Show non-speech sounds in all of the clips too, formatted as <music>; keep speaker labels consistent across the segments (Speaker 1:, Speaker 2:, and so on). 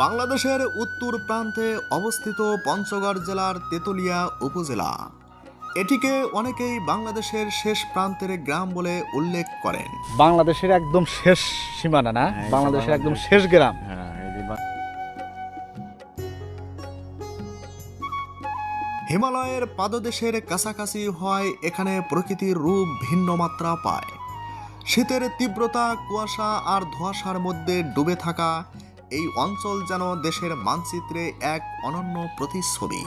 Speaker 1: বাংলাদেশের উত্তর প্রান্তে অবস্থিত পঞ্চগড় জেলার তেতুলিয়া উপজেলা। এটিকে অনেকেই বাংলাদেশের শেষ প্রান্তের গ্রাম বলে উল্লেখ করেন।
Speaker 2: বাংলাদেশের একদম শেষ সীমানা না?
Speaker 3: হ্যাঁ,
Speaker 2: বাংলাদেশের একদম শেষ গ্রাম।
Speaker 3: হ্যাঁ
Speaker 1: হিমালয়ের পাদদেশের কাছাকাছি হয় এখানে প্রকৃতির রূপ ভিন্ন মাত্রা পায়। শীতের তীব্রতা কুয়াশা আর ধোঁয়াশার মধ্যে ডুবে থাকা এই অঞ্চল যেন দেশের মানচিত্রে এক অনন্য প্রতিচ্ছবি।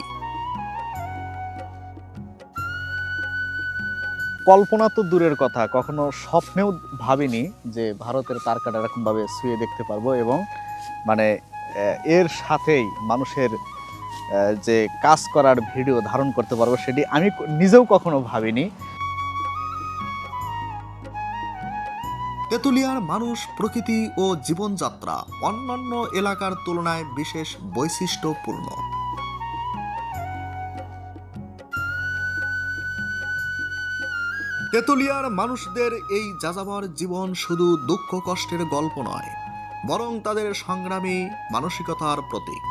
Speaker 2: কল্পনা তো দূরের কথা, কখনো স্বপ্নেও ভাবিনি যে ভারতের তারকাটা এরকম ভাবে শুয়ে দেখতে পারব এবং মানে এর সাথেই মানুষের যে কাজ করার ভিডিও ধারণ করতে পারব সেটি আমি নিজেও কখনো ভাবিনি।
Speaker 1: তেঁতুলিয়ার মানুষ, প্রকৃতি ও জীবনযাত্রা অন্যান্য এলাকার তুলনায় বিশেষ বৈশিষ্ট্যপূর্ণ। তেঁতুলিয়ার মানুষদের এই যাযাবর জীবন শুধু দুঃখ কষ্টের গল্প নয়, বরং তাদের সংগ্রামী মানসিকতার প্রতীক।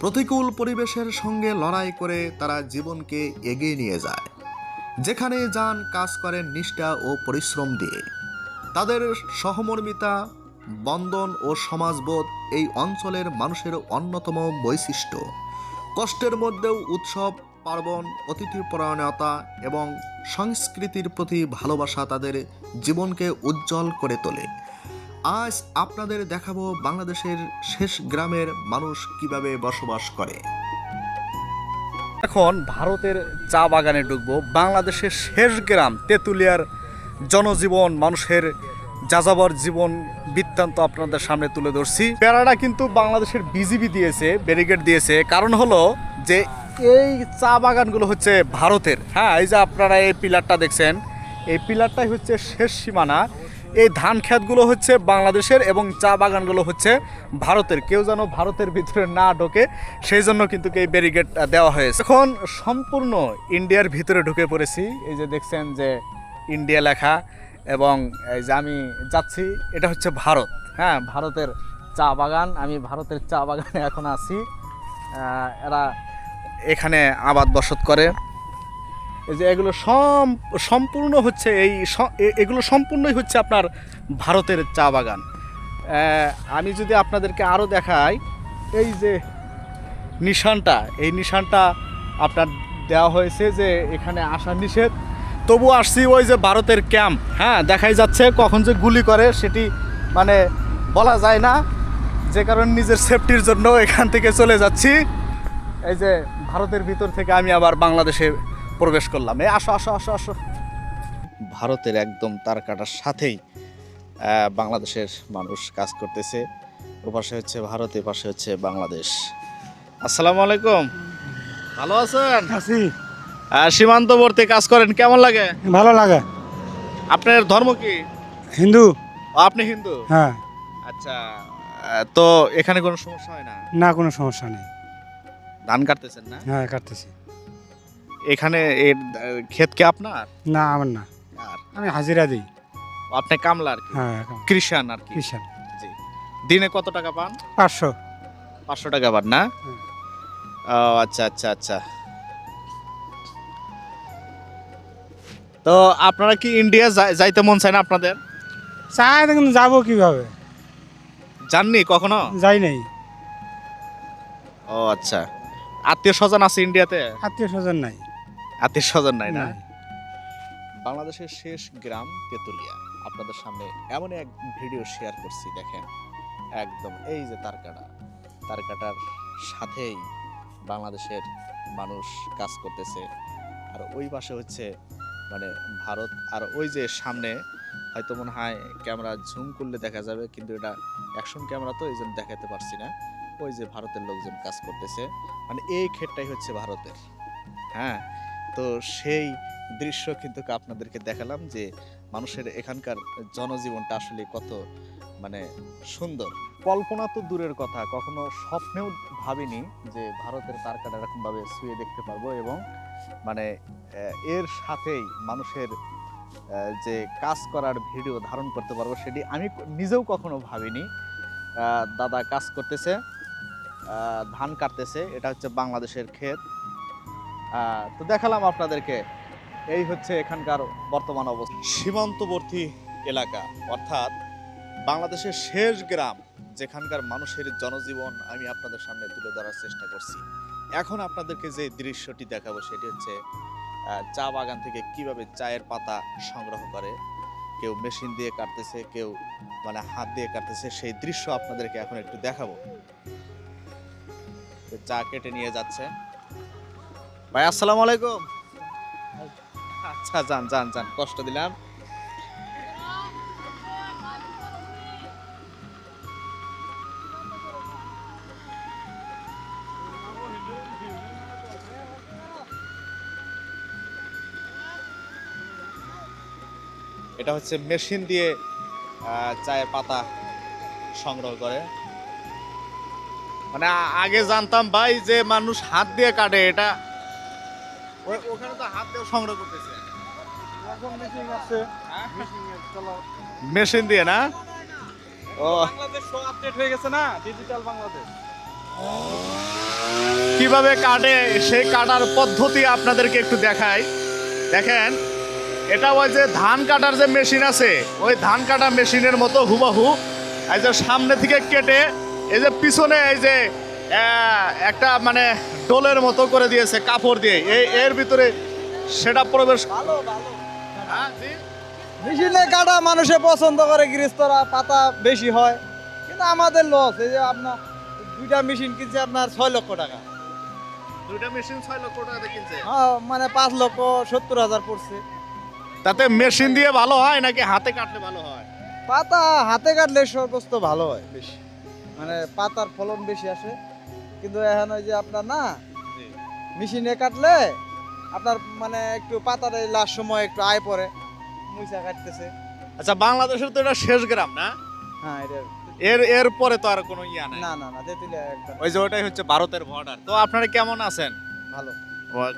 Speaker 1: প্রতিকূল পরিবেশের সঙ্গে লড়াই করে তারা জীবনকে এগিয়ে নিয়ে যায়। যেখানে যান, কাজ করেন, নিষ্ঠা ও পরিশ্রম দিয়ে। তাদের সহমর্মিতা, বন্ধন ও সমাজবোধ এই অঞ্চলের মানুষের অন্যতম বৈশিষ্ট্য। কষ্টের মধ্যেও উৎসব, পার্বণ অতিথি অতিথিপরায়ণতা এবং সংস্কৃতির প্রতি ভালোবাসা তাদের জীবনকে উজ্জ্বল করে তোলে। আজ আপনাদের দেখাবো বাংলাদেশের শেষ গ্রামের মানুষ কীভাবে বসবাস করে।
Speaker 2: এখন ভারতের চা বাগানে ঢুকবো। বাংলাদেশের শেষ গ্রাম তেঁতুলিয়ার জনজীবন, মানুষের যাযাবর জীবন বৃত্তান্ত আপনাদের সামনে তুলে ধরছি। প্যারাটা কিন্তু বাংলাদেশের বিজিবি দিয়েছে, ব্যারিকেড দিয়েছে। কারণ হলো যে এই চা বাগানগুলো হচ্ছে ভারতের। হ্যাঁ এই যে আপনারা এই পিলারটা দেখছেন, এই পিলারটাই হচ্ছে শেষ সীমানা। এই ধান ক্ষেতগুলো হচ্ছে বাংলাদেশের এবং চা বাগানগুলো হচ্ছে ভারতের। কেউ যেন ভারতের ভিতরে না ঢোকে, সেই জন্য কিন্তু এই ব্যারিকেড দেওয়া হয়েছে। এখন সম্পূর্ণ ইন্ডিয়ার ভিতরে ঢুকে পড়েছি। এই যে দেখছেন যে ইন্ডিয়া লেখা এবং এই যে আমি যাচ্ছি, এটা হচ্ছে ভারত। হ্যাঁ ভারতের চা বাগান। আমি ভারতের চা বাগানে এখন আছি। এরা এখানে আবাদ বসত করে। যে এগুলো সম, সম্পূর্ণ হচ্ছে এই এগুলো সম্পূর্ণই হচ্ছে আপনার ভারতের চা বাগান। আমি যদি আপনাদেরকে আরও দেখাই, এই যে নিশানটা, এই নিশানটা আপনার দেওয়া হয়েছে যে এখানে আসা নিষেধ। তবু আসছি ওই যে ভারতের ক্যাম্প হ্যাঁ দেখাই যাচ্ছে কখন যে গুলি করে, সেটি মানে বলা যায় না। যে কারণে নিজের সেফটির জন্য এখান থেকে চলে যাচ্ছি। এই যে ভারতের ভিতর থেকে আমি আবার বাংলাদেশে প্রবেশ করলাম। এই আসো আসো আসো আসো। ভারতের একদম তার কাটার সাথেই বাংলাদেশের মানুষ কাজ করতেছে। ওপাশে হচ্ছে ভারত এপাশে হচ্ছে বাংলাদেশ। আসসালামু আলাইকুম। ভালো আছেন?
Speaker 4: আছি।
Speaker 2: সীমান্তবর্তী কাজ করেন কেমন লাগে?
Speaker 4: ভালো লাগে।
Speaker 2: আপনার ধর্ম কি?
Speaker 4: হিন্দু।
Speaker 2: ও, আপনি হিন্দু?
Speaker 4: হ্যাঁ।
Speaker 2: আচ্ছা তো এখানে কোনো সমস্যা হয় না?
Speaker 4: না কোনো সমস্যা নেই।
Speaker 2: ধান কাটতেছেন না?
Speaker 4: হ্যাঁ কাটতেছি।
Speaker 2: এখানে এর ক্ষেত কি আপনার?
Speaker 4: না আমার না।
Speaker 2: আর?
Speaker 4: আমি হাজিরা দিই।
Speaker 2: আপনি কামলা আর কি?
Speaker 4: হ্যাঁ
Speaker 2: কৃষান আর কি?
Speaker 4: কিষান
Speaker 2: জি। দিনে কত টাকা পান?
Speaker 4: পাঁচশো।
Speaker 2: পাঁচশো টাকা পান না? ও আচ্ছা আচ্ছা আচ্ছা। তো আপনারা কি ইন্ডিয়া যাইতে মন চায় না আপনাদের?
Speaker 4: চাই দেখুন যাব কীভাবে?
Speaker 2: জাননি কখনো?
Speaker 4: যাই নাই।
Speaker 2: ও আচ্ছা। আত্মীয় স্বজন আছে ইন্ডিয়াতে
Speaker 4: আত্মীয় স্বজন নাই।
Speaker 2: আত্মীয় স্বজন নাই না। বাংলাদেশের শেষ গ্রাম তেতুলিয়া। আপনাদের সামনে এমন এক ভিডিও শেয়ার করছি, দেখেন। একদম এই যে তারকাটা। তারকাটার সাথেই বাংলাদেশের মানুষ কাজ করতেছে। আর ওই পাশে হচ্ছে মানে ভারত, আর ওই যে সামনে হয়তো মনে হয় ক্যামেরা ঝুম করলে দেখা যাবে, কিন্তু এটা অ্যাকশন ক্যামেরা তো এই জন্য দেখাতে পারছি না। ওই যে ভারতের লোকজন কাজ করতেছে। মানে এই ক্ষেতটাই হচ্ছে ভারতের। হ্যাঁ? তো সেই দৃশ্য কিন্তু আপনাদেরকে দেখালাম যে মানুষের এখানকার জনজীবনটা আসলে কত মানে সুন্দর। কল্পনা তো দূরের কথা, কখনো স্বপ্নেও ভাবিনি যে ভারতের তারকাটা এরকমভাবে শুয়ে দেখতে পারব এবং মানে এর সাথেই মানুষের যে কাজ করার ভিডিও ধারণ করতে পারব সেটি আমি নিজেও কখনো ভাবিনি। দাদা কাজ করতেছে ধান কাটতেছে, এটা হচ্ছে বাংলাদেশের ক্ষেত। তো দেখালাম আপনাদেরকে। এই হচ্ছে এখানকার বর্তমান অবস্থা। সীমান্তবর্তী এলাকা, অর্থাৎ বাংলাদেশের শেষ গ্রাম, যেখানকার মানুষের জনজীবন আমি আপনাদের সামনে তুলে ধরার চেষ্টা করছি। এখন আপনাদেরকে যে দৃশ্যটি দেখাবো, সেটি হচ্ছে চা বাগান থেকে কীভাবে চায়ের পাতা সংগ্রহ করে। কেউ মেশিন দিয়ে কাটতেছে, কেউ মানে হাত দিয়ে কাটতেছে, সেই দৃশ্য আপনাদেরকে এখন একটু দেখাবো। চা কেটে নিয়ে যাচ্ছে। ভাই, আসসালামু আলাইকুম। আচ্ছা যান যান যান, কষ্ট দিলাম। এটা হচ্ছে মেশিন দিয়ে চায়ের পাতা সংগ্রহ করে। মানে আগে জানতাম ভাই যে মানুষ হাত দিয়ে কাটে, এটা ওখানে তো হাত দিয়ে সংগ্রহ করতেছে।
Speaker 4: এখন মেশিন আছে।
Speaker 2: হ্যাঁ?
Speaker 4: চলো।
Speaker 2: মেশিন দিয়ে না? ও।
Speaker 4: বাংলাদেশ সব আপডেট হয়ে গেছে না? ডিজিটাল বাংলাদেশ
Speaker 2: কীভাবে কাটে সেই কাটার পদ্ধতি আপনাদেরকে একটু দেখাই। দেখেন এটা ওই যে ধান কাটার যে মেশিন আছে ওই ধান কাটা মেশিনের মতো হুবাহু এই যে সামনে থেকে কেটে এই যে পিছনে এই যে একটা মানে ডোলের মতো করে দিয়েছে কাপড় দিয়ে। এই এর ভিতরে সেটা প্রবেশ
Speaker 3: ভালো ভালো।
Speaker 2: হ্যাঁ?
Speaker 3: মেশিনে কাটা মানুষে পছন্দ করে গৃহস্থরা পাতা বেশি হয়। কিন্তু আমাদের লস এই যে আপনার দুইটা মেশিন কিনছে আপনার ছয় লক্ষ টাকা।
Speaker 2: দুইটা মেশিন ছয় লক্ষ টাকা কিনছে?
Speaker 3: হ্যাঁ মানে পাঁচ লক্ষ সত্তর হাজার পড়ছে।
Speaker 2: তাতে মেশিন দিয়ে ভালো হয় নাকি হাতে কাটলে ভালো হয়?
Speaker 3: পাতা হাতে কাটলে সর্বোচ্চ ভালো হয় বেশি। মানে পাতার ফলন বেশি আসে। কিন্তু এখন ওই যে আপনার না মেশিনে কাটলে আপনার মানে একটু পাতার লাস্ট সময় একটু আয় পড়ে মুইসা কাটতেছে।
Speaker 2: আচ্ছা বাংলাদেশের তো এটা শেষ গ্রাম না?
Speaker 3: হ্যাঁ এটা
Speaker 2: এর এর পরে তো আর কোনো ইয়া নাই।
Speaker 3: না না না তেঁতুলিয়া একদম
Speaker 2: ওই যে ওটাই হচ্ছে ভারতের বর্ডার তো আপনারা কেমন আছেন?
Speaker 3: ভালো।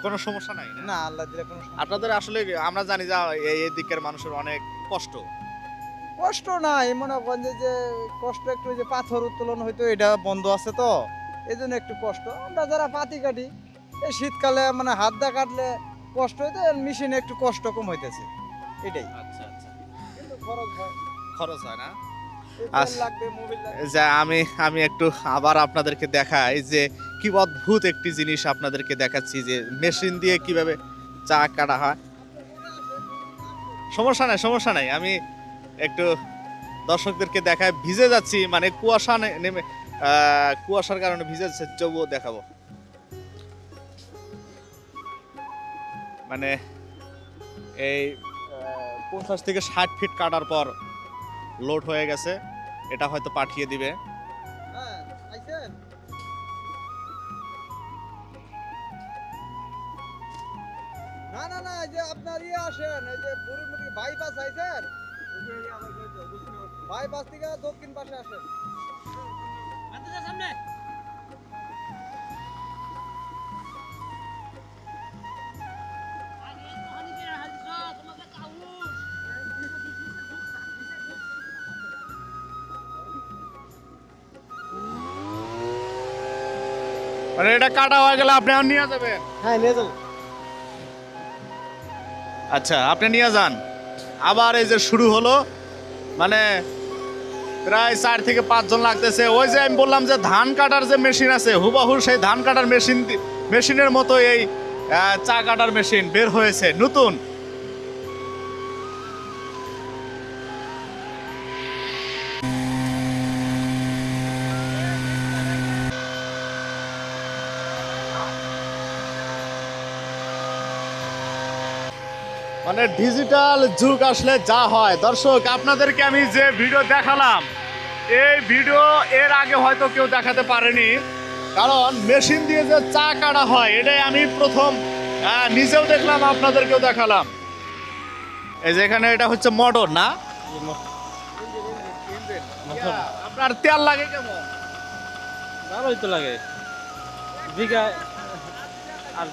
Speaker 2: কোনো সমস্যা নাই না?
Speaker 3: আল্লাহ দিলে কোনো সমস্যা
Speaker 2: আপনাদের আসলে আমরা জানি যে এই দিকের মানুষের অনেক কষ্ট।
Speaker 3: কষ্ট নাই মনে করেন যে- যে কষ্ট একটু যে পাথর উত্তোলন হয়তো এটা বন্ধ আছে তো। এই জন্য একটু কষ্ট। আমরা যারা পাতি কাটি এই শীতকালে মানে হাত দা কাটলে কষ্ট হইতে মেশিনে একটু কষ্ট কম হইতেছে। এটাই।
Speaker 2: আচ্ছা আচ্ছা।
Speaker 3: কিন্তু খরচ হয়।
Speaker 2: খরচ হয় না? আচ্ছা। যে আমি আমি একটু আবার আপনাদেরকে দেখাই যে কি অদ্ভুত একটি জিনিস আপনাদেরকে দেখাচ্ছি যে মেশিন দিয়ে কীভাবে চা কাটা হয়। সমস্যা নাই সমস্যা নাই। আমি একটু দর্শকদেরকে দেখায় ভিজে যাচ্ছি মানে কুয়াশা নেমে কুয়াশার কারণে ভিজে তবুও দেখাবো। মানে এই পঞ্চাশ থেকে ষাট ফিট কাটার পর লোড হয়ে গেছে, এটা হয়তো পাঠিয়ে দিবে।
Speaker 3: না না না যে আপনার ইয়ে আসেন, এই যে বুড়িমুড়ি বাইপাস আইছেন বাইপাস থেকে দক্ষিণ পাশে আসেন।
Speaker 2: মানে এটা কাটা হয়ে গেলে আপনি আর নিয়ে যাবেন।
Speaker 3: হ্যাঁ নিয়ে যাব।
Speaker 2: আচ্ছা আপনি নিয়ে যান। আবার এই যে শুরু হলো মানে প্রায় চার থেকে পাঁচজন লাগতেছে। ওই যে আমি বললাম যে ধান কাটার যে মেশিন আছে, হুবাহু সেই ধান কাটার মেশিন মেশিনের মতো এই চা কাটার মেশিন বের হয়েছে। নতুন। মানে ডিজিটাল যুগ আসলে যা হয়। দর্শক আপনাদেরকে আমি যে ভিডিও দেখালাম এই ভিডিও এর আগে হয়তো কেউ দেখাতে পারেনি। কারণ মেশিন দিয়ে যে চা কাটা হয় এটাই আমি প্রথম নিজেও দেখলাম আপনাদেরকেও দেখালাম। এই যে এখানে এটা হচ্ছে মোটর না? আপনার তেল লাগে কেমন?
Speaker 4: ভালোই তো লাগে। বিঘা আর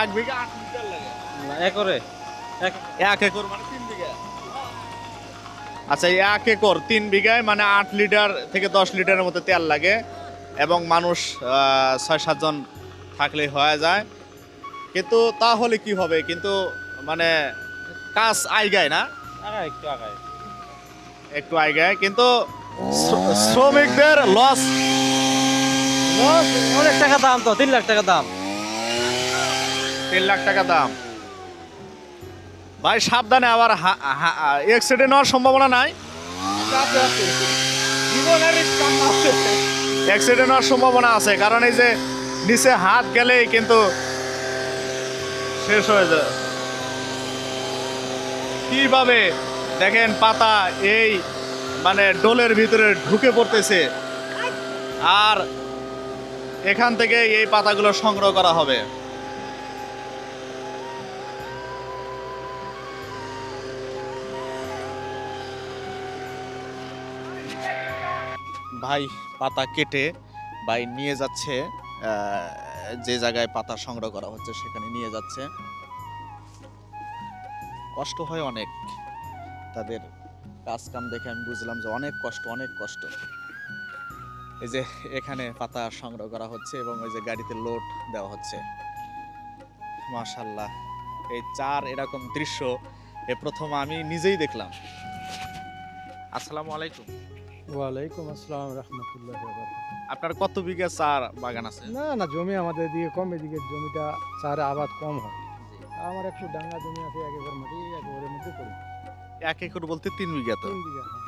Speaker 2: এক বিঘা আট লিটার লাগে।
Speaker 4: একরে। এক
Speaker 2: এক একর মানে তিন বিঘা। আচ্ছা এক একর তিন বিঘায় মানে আট লিটার থেকে দশ লিটারের মতো তেল লাগে এবং মানুষ ছয় সাতজন থাকলে হয়ে যায়। কিন্তু তাহলে কি হবে? কিন্তু মানে কাজ আইগায় না?
Speaker 4: একটু আগায়।
Speaker 2: একটু আইগায়। কিন্তু শ্র- শ্রমিকদের লস
Speaker 4: অনেক টাকা দাম তো তিন লাখ টাকা দাম।
Speaker 2: তিন লাখ টাকা দাম। ভাই, সাবধানে আবার অ্যাক্সিডেন্ট হওয়ার সম্ভাবনা নাই। অ্যাক্সিডেন্ট হওয়ার সম্ভাবনা আছে, কারণ এই যে নিচে হাত গেলেই কিন্তু শেষ হয়ে যায়। কীভাবে দেখেন পাতা এই মানে ডোলের ভিতরে ঢুকে পড়তেছে। আর এখান থেকে এই পাতাগুলো সংগ্রহ করা হবে। ভাই পাতা কেটে ভাই নিয়ে যাচ্ছে যে জায়গায় পাতা সংগ্রহ করা হচ্ছে সেখানে নিয়ে যাচ্ছে। কষ্ট হয় অনেক। তাদের কাজ কাম দেখে আমি বুঝলাম যে অনেক কষ্ট অনেক কষ্ট। এই যে এখানে পাতা সংগ্রহ করা হচ্ছে এবং ওই যে গাড়িতে লোড দেওয়া হচ্ছে। মাশাল্লাহ এই চার এরকম দৃশ্য এ প্রথম আমি নিজেই দেখলাম। আসসালামু আলাইকুম।
Speaker 5: ওয়ালাইকুম আসসালাম রহমতুল্লাহ
Speaker 2: আপনার কত বিঘা চার বাগান আছে?
Speaker 5: না না জমি আমাদের এদিকে কম এদিকে জমিটা চারে আবাদ কম হয়। আমার একটু ডাঙ্গা জমি আছে এক একর মাটি এক একরের মধ্যে করি
Speaker 2: এক একর বলতে তিন বিঘা তো?
Speaker 5: তিন বিঘা হ্যাঁ।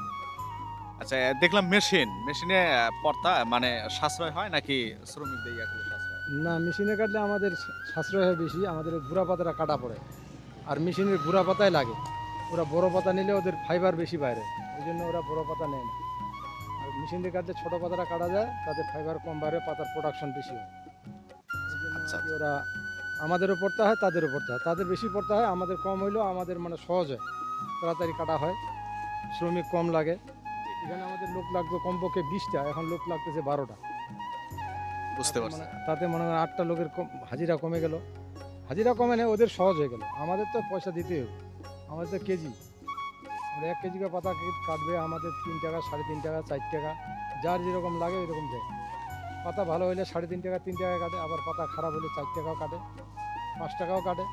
Speaker 2: আচ্ছা দেখলাম মেশিন। মেশিনে পর্তা মানে সাশ্রয় হয় নাকি শ্রমিকদের ইয়াগুলো সাশ্রয়?
Speaker 5: না মেশিনে কাটলে আমাদের সাশ্রয় হয় বেশি আমাদের গুঁড়া পাতাটা কাটা পড়ে। আর মেশিনের গুঁড়া পাতায় লাগে। ওরা বড় পাতা নিলে ওদের ফাইবার বেশি বাইরে ওই জন্য ওরা বড় পাতা নেয় না। মেশিন দিয়ে কাটলে ছোটো পাতাটা কাটা যায় তাতে ফাইবার কম বাড়ে পাতার প্রোডাকশন বেশি হয়।
Speaker 2: আচ্ছা,
Speaker 5: ওরা আমাদেরও পড়তে হয় তাদেরও পড়তে হয়। তাদের বেশি পড়তে হয় আমাদের কম হইলেও আমাদের মানে সহজ হয়। তাড়াতাড়ি কাটা হয় শ্রমিক কম লাগে। এখানে আমাদের লোক লাগবে কমপক্ষে বিশটা এখন লোক লাগতেছে বারোটা।
Speaker 2: বুঝতে পারছি।
Speaker 5: তাতে মনে হয় আটটা লোকের কম হাজিরা কমে গেল। হাজিরা কমে নেই ওদের সহজ হয়ে গেল। আমাদের তো পয়সা দিতে হবে। আমাদের তো কেজি। আমরা এক কেজি করে পাতা কাটবে আমাদের তিন টাকা সাড়ে তিন টাকা চার টাকা যার যেরকম লাগে এরকম দেয়। পাতা ভালো হলে সাড়ে তিন টাকা তিন টাকা কাটে আবার পাতা খারাপ হলে চার টাকাও কাটে পাঁচ টাকাও কাটে।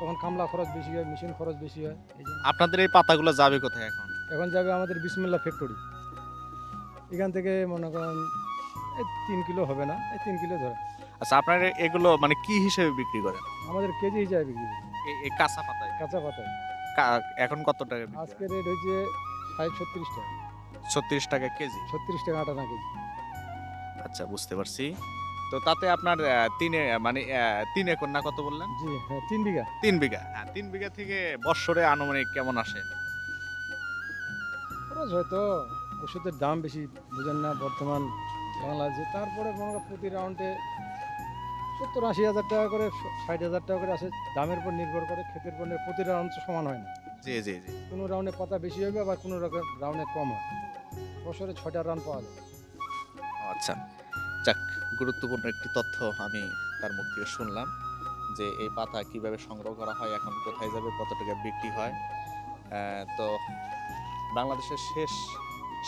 Speaker 5: তখন কামলা খরচ বেশি হয় মেশিন খরচ বেশি হয়
Speaker 2: আপনাদের এই পাতাগুলো যাবে কোথায় এখন?
Speaker 5: এখন যাবে আমাদের বিসমিল্লা ফ্যাক্টরি। এখান থেকে মনে করেন এই তিন কিলো হবে না এই তিন কিলো ধরে।
Speaker 2: আচ্ছা আপনার এগুলো মানে কি হিসেবে বিক্রি করেন?
Speaker 5: আমাদের কেজি হিসাবে বিক্রি করি।
Speaker 2: এই- এই কাঁচা পাতায়?
Speaker 5: কাঁচা পাতায়।
Speaker 2: কা- এখন কত টাকা বিক্রি
Speaker 5: আজকে রেট হয়েছে ষাট ছত্রিশ টাকা।
Speaker 2: ছত্রিশ টাকা কেজি?
Speaker 5: ছত্রিশ টাকা আটা না কেজি।
Speaker 2: আচ্ছা বুঝতে পারছি। তো তাতে আপনার আহ, তিনে মানে আহ, তিন একর না কত বললেন?
Speaker 5: জি হ্যাঁ তিন বিঘা।
Speaker 2: তিন বিঘা। হ্যাঁ তিন বিঘা থেকে বৎসরে আনুমানিক কেমন আসে?
Speaker 5: খরচ হয়তো ওষুধের দাম বেশি বুঝেন না বর্তমান বাংলাদেশে। তারপরে মনে প্রতি রাউন্ডে সত্তর আশি হাজার টাকা করে ষাট হাজার টাকা করে আসে। দামের উপর নির্ভর করে ক্ষেতের উপর নির্ভর- প্রতি রাউন্ড তো সমান হয় না।
Speaker 2: জি জি জি।
Speaker 5: কোনো রাউন্ডে পাতা বেশি হবে আবার কোনো রাউন্ডে কম হয়। বছরে ছয়টা রান পাওয়া যায়।
Speaker 2: আচ্ছা যাক গুরুত্বপূর্ণ একটি তথ্য আমি তার মুখ থেকে শুনলাম যে এই পাতা কীভাবে সংগ্রহ করা হয় এখন কোথায় যাবে কত টাকা বিক্রি হয়। তো বাংলাদেশের শেষ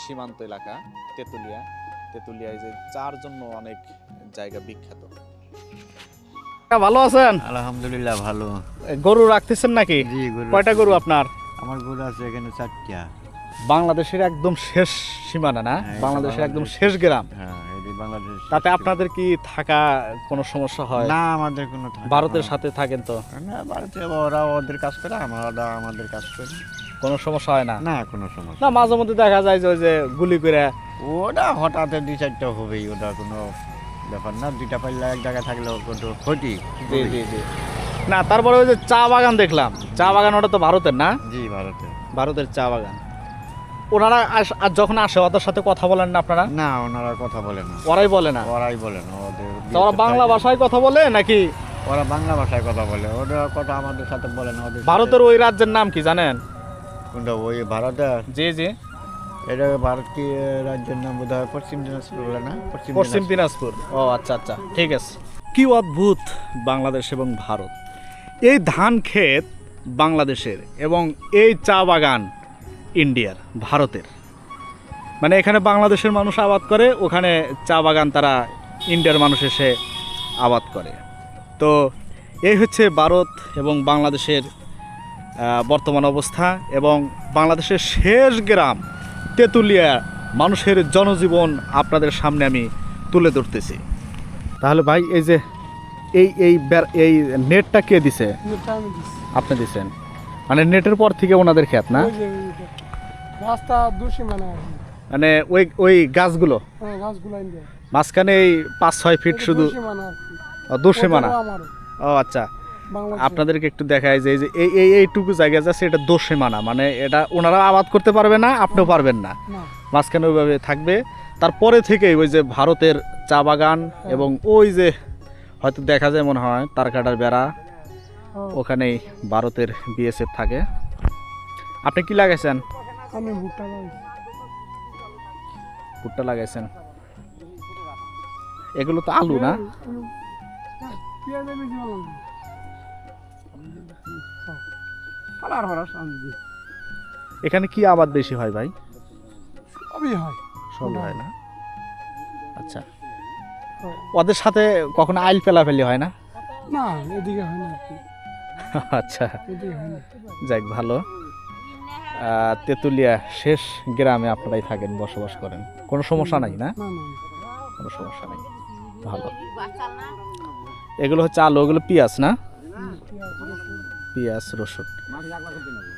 Speaker 2: সীমান্ত এলাকা তেঁতুলিয়া। তেঁতুলিয়ায় যে চার জন্য অনেক জায়গা বিখ্যাত। ভালো আছেন?
Speaker 6: আলহামদুলিল্লাহ ভালো।
Speaker 2: গরু রাখতেছেন নাকি? কয়টা গরু আপনার?
Speaker 6: আমার গরু আছে এখানে চারটা।
Speaker 2: বাংলাদেশের একদম শেষ সীমানা না?
Speaker 6: হ্যাঁ,
Speaker 2: বাংলাদেশের একদম শেষ গ্রাম।
Speaker 6: হ্যাঁ
Speaker 2: তাতে আপনাদের কি থাকা কোনো সমস্যা হয়?
Speaker 6: না আমাদের কোনো
Speaker 2: ভারতের সাথে থাকেন তো?
Speaker 6: না। না ভারতে ওরা ওদের কাজ করে আমরা আমাদের কাজ করি।
Speaker 2: কোনো সমস্যা হয় না?
Speaker 6: না কোনো সমস্যা
Speaker 2: না মাঝে মধ্যে দেখা যায় যে ওই যে গুলি করে
Speaker 6: ওটা হঠাৎ দুই চারটা হবেই ওটা কোনো ব্যাপার না দুইটা পাল্লা এক জায়গায় থাকলে কোনো ক্ষতি
Speaker 2: জি জি জি। না তারপরে ওই যে চা বাগান দেখলাম চা বাগান ওটা তো ভারতের না?
Speaker 6: জি ভারতে।
Speaker 2: ভারতের চা বাগান। ওনারা আস- আর যখন আসে ওদের সাথে কথা বলেন না আপনারা?
Speaker 6: না ওনারা কথা বলে না।
Speaker 2: ওরাই বলে না?
Speaker 6: ওরাই বলে না ওদের
Speaker 2: ওরা বাংলা ভাষায় কথা বলে নাকি?
Speaker 6: ওরা বাংলা ভাষায় কথা বলে ওরা কথা আমাদের সাথে বলে না ওদের
Speaker 2: ভারতের ওই রাজ্যের নাম কি জানেন?
Speaker 6: কোনটা ওই ভারতে?
Speaker 2: জি জি।
Speaker 6: এটা ভারত কি রাজ্যের নাম বোধ হয় পশ্চিম দিনাজপুর বলে না?
Speaker 2: পশ্চিম দিনাজপুর। ও আচ্ছা আচ্ছা ঠিক আছে। কি অদ্ভুত বাংলাদেশ এবং ভারত। এই ধান ক্ষেত বাংলাদেশের এবং এই চা বাগান ইন্ডিয়ার ভারতের। মানে এখানে বাংলাদেশের মানুষ আবাদ করে ওখানে চা বাগান তারা ইন্ডিয়ার মানুষ এসে আবাদ করে। তো এই হচ্ছে ভারত এবং বাংলাদেশের বর্তমান অবস্থা এবং বাংলাদেশের শেষ গ্রাম তেঁতুলিয়া মানুষের জনজীবন আপনাদের সামনে আমি তুলে ধরতেছি। তাহলে ভাই এই যে এই এই এই নেটটা কে দিছে? আপনি দিছেন। মানে নেটের পর থেকে ওনাদের ক্ষেত না?
Speaker 5: মানে
Speaker 2: মানে ওই ওই গাছগুলো?
Speaker 5: হ্যাঁ
Speaker 2: মাঝখানে এই পাঁচ ছয় ফিট শুধু
Speaker 5: মানে
Speaker 2: দোষে মানা? ও আচ্ছা। আপনাদেরকে একটু দেখায় যে এই যে এই এই এইটুকু জায়গা যাচ্ছে এটা দোষে মানা। মানে এটা ওনারা আবাদ করতে পারবে না আপনিও পারবেন না। মাঝখানে ওইভাবে থাকবে। তারপরে থেকেই ওই যে ভারতের চা বাগান এবং ওই যে হয়তো দেখা যায় মনে হয় তারকাটার বেড়া। ওখানেই ভারতের বিএসএফ থাকে। আপনি কি লাগাইছেন?
Speaker 5: আমি ভুট্টা
Speaker 2: ভুট্টা লাগাইছেন। এগুলো তো আলু না? এখানে কি আবাদ বেশি হয় ভাই?
Speaker 5: সবই হয়।
Speaker 2: হয় না? আচ্ছা। ওদের সাথে কখনো আইল ফেলাফেলি হয় না?
Speaker 5: না এদিকে হয় না
Speaker 2: আচ্ছা। যাক ভালো। তেঁতুলিয়া শেষ গ্রামে আপনারাই থাকেন বসবাস করেন। কোনো সমস্যা নাই না? কোনো সমস্যা নেই। ভালো। এগুলো হচ্ছে আলু ওগুলো পিঁয়াজ না? পেঁয়াজ রসুন।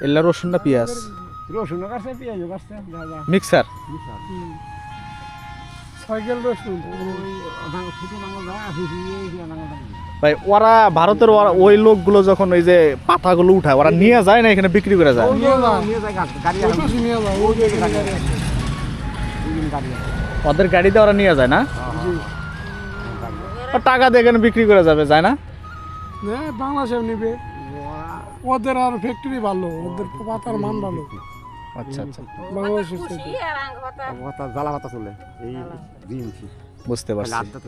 Speaker 2: এগুলা রসুন না পেঁয়াজ?
Speaker 6: রসুন কাটছে পেঁয়াজ কাটছে যা যা।
Speaker 2: মিক্সার? ভাই ওরা ভারতের ওরা- ওই লোকগুলো যখন ওই যে পাতাগুলো উঠায় ওরা নিয়ে যায় না এখানে বিক্রি করে যায়? ওদের গাড়িতে ওরা নিয়ে যায় না? ও টাকা দিয়ে এখানে বিক্রি করে যাবে যায় না?
Speaker 5: হ্যাঁ বাংলাদেশে নিবে। ওদের আর ফ্যাক্টরি ভালো ওদের পাতার মান ভালো।
Speaker 2: আচ্ছা আচ্ছা।
Speaker 5: বাংলাদেশের
Speaker 6: জ্বালা পাতা চলে। এই
Speaker 2: বুঝতে পারছি।
Speaker 6: আড্ডা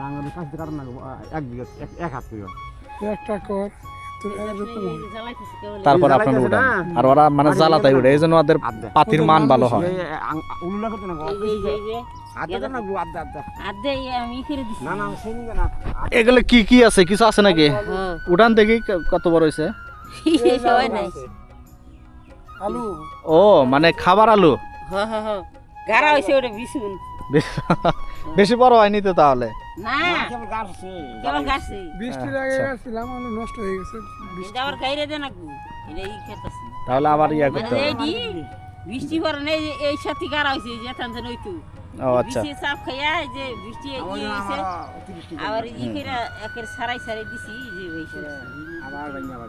Speaker 6: আঙুলের কাছ থেকে না এক বিঘা এক- এক হাত করে
Speaker 5: একটা কর।
Speaker 2: তারপর আপনার
Speaker 6: গেছে
Speaker 2: আর ওরা মানে জ্বালাতাই উঠে এই জন্য ওদের পাতির মান ভালো হয়।
Speaker 6: উল্লা করতে না আড্ডা না আড্ডা আড্ডা
Speaker 7: আদে আমি করে দিছি।
Speaker 6: না না সেই নিবে না।
Speaker 2: এগুলো কি কি আছে? কিছু আছে নাকি?
Speaker 7: হ্যাঁ।
Speaker 2: উঠান দেখি কত বড় হয়েছে।
Speaker 5: আলু
Speaker 2: ও মানে খাবার আলু?
Speaker 7: হ্যাঁ হ্যাঁ হ্যাঁ। গারা হইছে ওটা বিছুন
Speaker 2: বেশি বড় হয়নি তো তাহলে?
Speaker 5: হয়ে
Speaker 7: খেতাছি।
Speaker 2: তাহলে আবার ইয়া
Speaker 7: মানে
Speaker 2: করতে হবে।
Speaker 7: বৃষ্টি পরে নেই এই সাথে গারা হইছে যে টানতে নইতো
Speaker 2: ও আচ্ছা।
Speaker 7: বৃষ্টি চাপ খাইয়া যে বৃষ্টি ই হইছে আবার ই কইরা একের সারাই সারাই দিছি যে হইছে।
Speaker 6: আবার ভাঙি আবার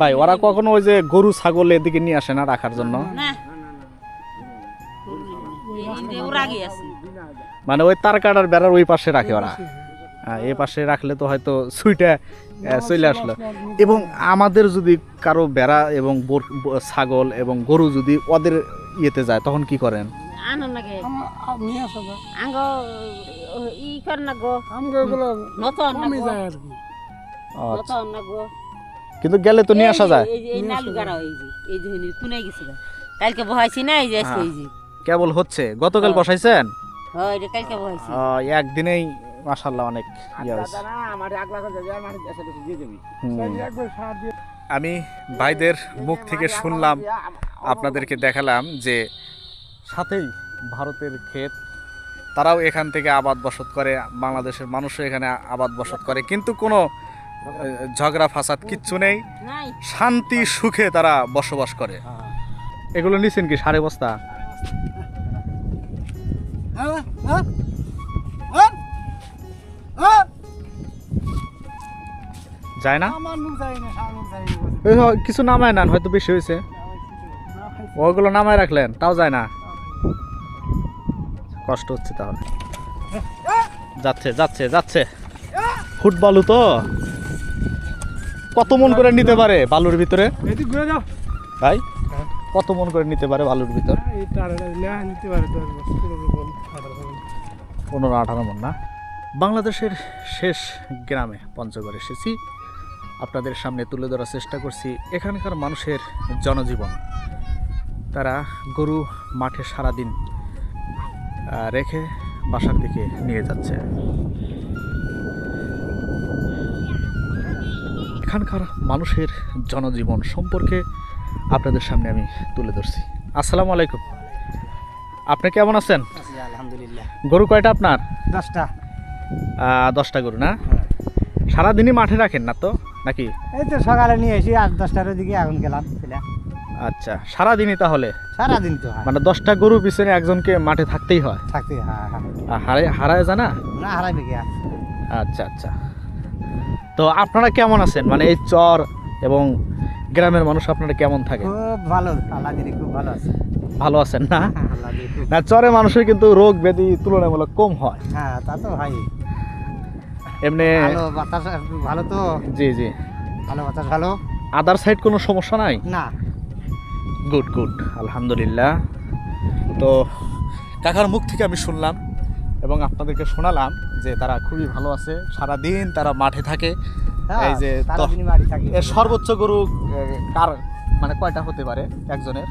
Speaker 2: ভাই ওরা কখনো ওই যে গরু ছাগল এদিকে নিয়ে আসে না রাখার জন্য?
Speaker 7: না। এই ওর আগে আছে।
Speaker 2: মানে ওই তার কাটার বেড়ার ওই পাশে রাখে ওরা। হ্যাঁ, এই পাশে রাখলে তো হয়তো সুইটা চলে আসলো। এবং আমাদের যদি কারও বেড়া এবং ছাগল এবং গরু যদি ওদের ইয়েতে যায় তখন কি করেন?
Speaker 7: আনন্দ লাগে।
Speaker 5: নিয়ে আসা যায়
Speaker 7: আঙ্গ ই কর না গো।
Speaker 5: আমগো এগুলো
Speaker 7: নতুন না
Speaker 5: যায় আর কি।
Speaker 2: ও, আচ্ছা।
Speaker 7: না গো।
Speaker 2: কিন্তু গেলে তো নিয়ে আসা যায়।
Speaker 7: এই নালু গাড়া এই যে এই যে হইনি তুনে গেছিল কালকে বহাইছি না এই যে এই যে।
Speaker 2: কেবল হচ্ছে। গতকাল
Speaker 7: হ্যাঁ।
Speaker 2: বসাইছেন?
Speaker 7: হ্যাঁ এটা কালকে বহাইছি।
Speaker 2: একদিনেই মাসাল্লাহ অনেক ইয়ে
Speaker 6: দিয়ে
Speaker 2: আমি ভাইদের মুখ থেকে শুনলাম আপনাদেরকে দেখালাম যে সাথেই ভারতের ক্ষেত তারাও এখান থেকে আবাদ বসত করে বাংলাদেশের মানুষও এখানে আবাদ বসত করে। কিন্তু কোনো ঝগড়া ফাসাদ কিচ্ছু নেই। শান্তি সুখে তারা বসবাস করে। এগুলো নিছেন কি সাড়ে বস্তা? যায় না? কিছু নামায় নেন হয়তো বেশি হয়েছে। ওগুলো নামায় রাখলেন তাও যায় না? কষ্ট হচ্ছে তাহলে। যাচ্ছে যাচ্ছে যাচ্ছে। ফুটবলও তো। কত মন করে নিতে পারে বালুর ভিতরে?
Speaker 5: এদিক ঘুরে যাও।
Speaker 2: ভাই কত মন করে নিতে পারে বালুর ভিতর?
Speaker 5: পনেরো আঠারো বল
Speaker 2: মন না? বাংলাদেশের শেষ গ্রামে পঞ্চগড় এসেছি। আপনাদের সামনে তুলে ধরার চেষ্টা করছি এখানকার মানুষের জনজীবন। তারা গরু মাঠে সারাদিন রেখে বাসার দিকে নিয়ে যাচ্ছে। এখানকার মানুষের জনজীবন সম্পর্কে আপনাদের সামনে আমি তুলে ধরছি। আসসালামু আলাইকুম। আপনি কেমন আছেন?
Speaker 4: আলহামদুলিল্লাহ।
Speaker 2: গরু কয়টা আপনার?
Speaker 4: দশটা।
Speaker 2: আহ, দশটা গরু না? সারাদিনই মাঠে রাখেন না তো নাকি?
Speaker 4: এই তো সকালে নিয়ে এসি আট দশটার দিকে এখন গেলাম
Speaker 2: আচ্ছা সারাদিনই তাহলে?
Speaker 4: সারাদিন তো হয়।
Speaker 2: মানে দশটা গরু পিছনে একজনকে মাঠে থাকতেই হয়?
Speaker 4: থাকতে হ্যাঁ হ্যাঁ
Speaker 2: আর হারায় হারায় জানা
Speaker 4: না? কি
Speaker 2: আচ্ছা আচ্ছা। তো আপনারা কেমন আছেন? মানে এই চর এবং গ্রামের মানুষ আপনারা কেমন থাকে
Speaker 4: খুব ভালো আল্লাহ খুব ভালো আছে।
Speaker 2: ভালো আছেন না?
Speaker 4: খুব
Speaker 2: না চরে মানুষের কিন্তু রোগ ব্যাধি তুলনামূলক কম হয়।
Speaker 4: হ্যাঁ তা তো হয়।
Speaker 2: এমনি
Speaker 4: ভালো বাতাস ভালো তো?
Speaker 2: জি জি।
Speaker 4: ভালো বাতাস ভালো?
Speaker 2: আদার সাইড কোনো সমস্যা নাই?
Speaker 4: না।
Speaker 2: গুড গুড আলহামদুলিল্লাহ তো কাকার মুখ থেকে আমি শুনলাম এবং আপনাদেরকে শোনালাম যে তারা খুবই ভালো আছে সারা দিন তারা মাঠে থাকে।
Speaker 4: হ্যাঁ,
Speaker 2: এই যে সর্বোচ্চ গরু কার মানে কয়টা হতে পারে একজনের?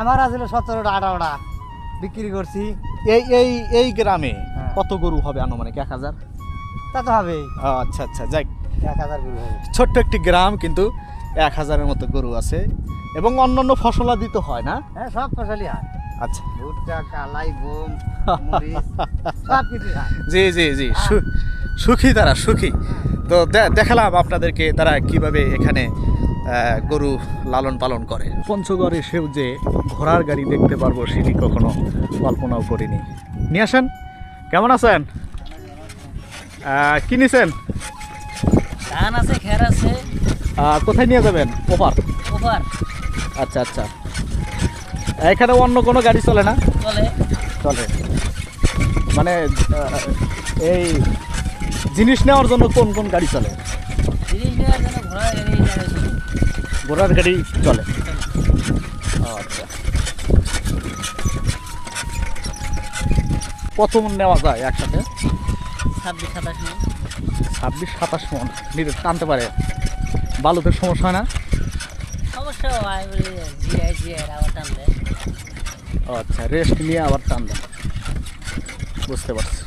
Speaker 4: আমার আসলে সতেরোটা আঠারোটা বিক্রি করছি।
Speaker 2: এই এই এই গ্রামে
Speaker 4: হ্যাঁ।
Speaker 2: কত গরু হবে আনুমানিক? এক হাজার?
Speaker 4: তা তো হবে
Speaker 2: আচ্ছা আচ্ছা যাই।
Speaker 4: এক হাজার গরু হবে।
Speaker 2: ছোট্ট একটি গ্রাম কিন্তু এক হাজারের মতো গরু আছে এবং অন্যান্য ফসলাদি তো হয় না।
Speaker 4: হ্যাঁ সব ফসলই হয়।
Speaker 2: আচ্ছা।
Speaker 4: ভুট্টা কালাই গম মরিচ <laughs> সব কিছু হয়।
Speaker 2: জি জি জি সুখী তারা সুখী। তো দেখালাম আপনাদেরকে তারা কীভাবে এখানে গরু লালন পালন করে। পঞ্চগড় এসেও যে ঘোড়ার গাড়ি দেখতে পারব সেটি কখনো কল্পনাও করিনি। নিয়ে আসেন। কেমন আছেন? আহ, কি নিছেন?
Speaker 7: ধান আছে খের আছে।
Speaker 2: আহ, কোথায় নিয়ে যাবেন? ওপার?
Speaker 7: ওভার
Speaker 2: আচ্ছা আচ্ছা। এখানে অন্য কোনো গাড়ি চলে না?
Speaker 7: চলে।
Speaker 2: চলে। মানে এই জিনিস নেওয়ার জন্য কোন কোন গাড়ি চলে?
Speaker 7: জিনিস নেওয়ার জন্য ঘোড়া গাড়ি যাবে
Speaker 2: ঘোড়ার গাড়ি চলে। আচ্ছা। কত মন নেওয়া যায় একসাথে?
Speaker 7: ছাব্বিশ সাতাশ মিনিট
Speaker 2: ছাব্বিশ সাতাশ মন। নিতে টানতে পারে। বালুতে সমস্যা হয় না?
Speaker 7: সমস্যা হয় আবার টান দেয়
Speaker 2: ও আচ্ছা রেস্ট নিয়ে আবার টান দেয় বুঝতে পারছি।